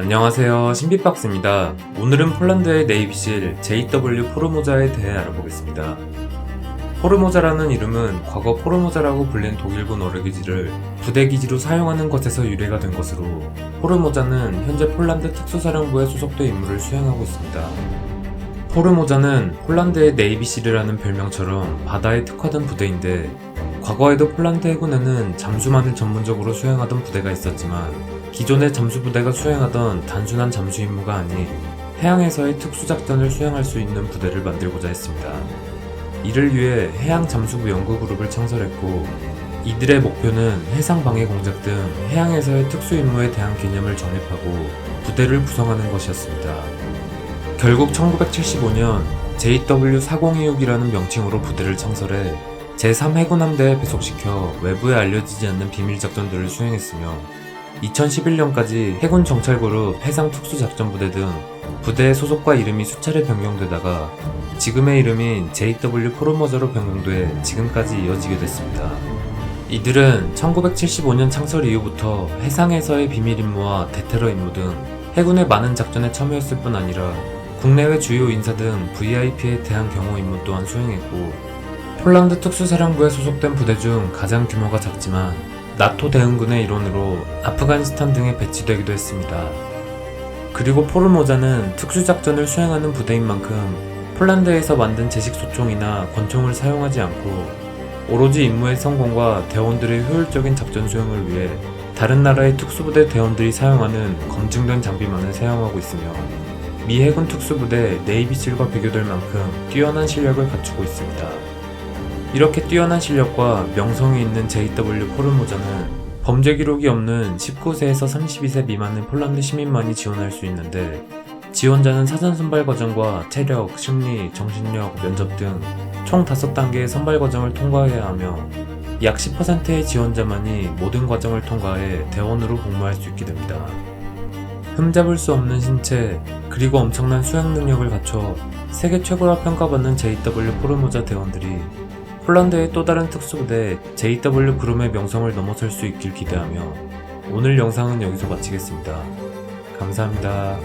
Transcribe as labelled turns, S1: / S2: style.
S1: 안녕하세요. 신비박스입니다. 오늘은 폴란드의 네이비실 JW 포르모자에 대해 알아보겠습니다. 포르모자라는 이름은 과거 포르모자라고 불린 독일군 어뢰기지를 부대기지로 사용하는 것에서 유래가 된 것으로 포르모자는 현재 폴란드 특수사령부에 소속돼 임무를 수행하고 있습니다. 포르모자는 폴란드의 네이비실이라는 별명처럼 바다에 특화된 부대인데 과거에도 폴란드 해군에는 잠수만을 전문적으로 수행하던 부대가 있었지만 기존의 잠수부대가 수행하던 단순한 잠수 임무가 아닌 해양에서의 특수작전을 수행할 수 있는 부대를 만들고자 했습니다. 이를 위해 해양잠수부 연구그룹을 창설했고 이들의 목표는 해상방해 공작 등 해양에서의 특수 임무에 대한 개념을 정립하고 부대를 구성하는 것이었습니다. 결국 1975년 JW4026이라는 명칭으로 부대를 창설해 제3해군함대에 배속시켜 외부에 알려지지 않는 비밀작전들을 수행했으며 2011년까지 해군 정찰그룹 해상특수작전부대 등 부대의 소속과 이름이 수차례 변경되다가 지금의 이름인 JW 포르모자로 변경돼 지금까지 이어지게 됐습니다. 이들은 1975년 창설 이후부터 해상에서의 비밀 임무와 대테러 임무 등 해군의 많은 작전에 참여했을 뿐 아니라 국내외 주요 인사 등 VIP에 대한 경호 임무 또한 수행했고 폴란드 특수사령부에 소속된 부대 중 가장 규모가 작지만 나토 대응군의 일원으로 아프가니스탄 등에 배치되기도 했습니다. 그리고 포르모자는 특수작전을 수행하는 부대인 만큼 폴란드에서 만든 제식 소총이나 권총을 사용하지 않고 오로지 임무의 성공과 대원들의 효율적인 작전 수행을 위해 다른 나라의 특수부대 대원들이 사용하는 검증된 장비만을 사용하고 있으며 미 해군 특수부대 네이비실과 비교될 만큼 뛰어난 실력을 갖추고 있습니다. 이렇게 뛰어난 실력과 명성이 있는 JW 포르모자는 범죄 기록이 없는 19세에서 32세 미만의 폴란드 시민만이 지원할 수 있는데 지원자는 사전 선발 과정과 체력, 심리, 정신력, 면접 등 총 5단계의 선발 과정을 통과해야 하며 약 10%의 지원자만이 모든 과정을 통과해 대원으로 복무할 수 있게 됩니다. 흠잡을 수 없는 신체, 그리고 엄청난 수행 능력을 갖춰 세계 최고라 평가받는 JW 포르모자 대원들이 폴란드의 또 다른 특수부대 JW 그룹의 명성을 넘어설 수 있길 기대하며 오늘 영상은 여기서 마치겠습니다. 감사합니다.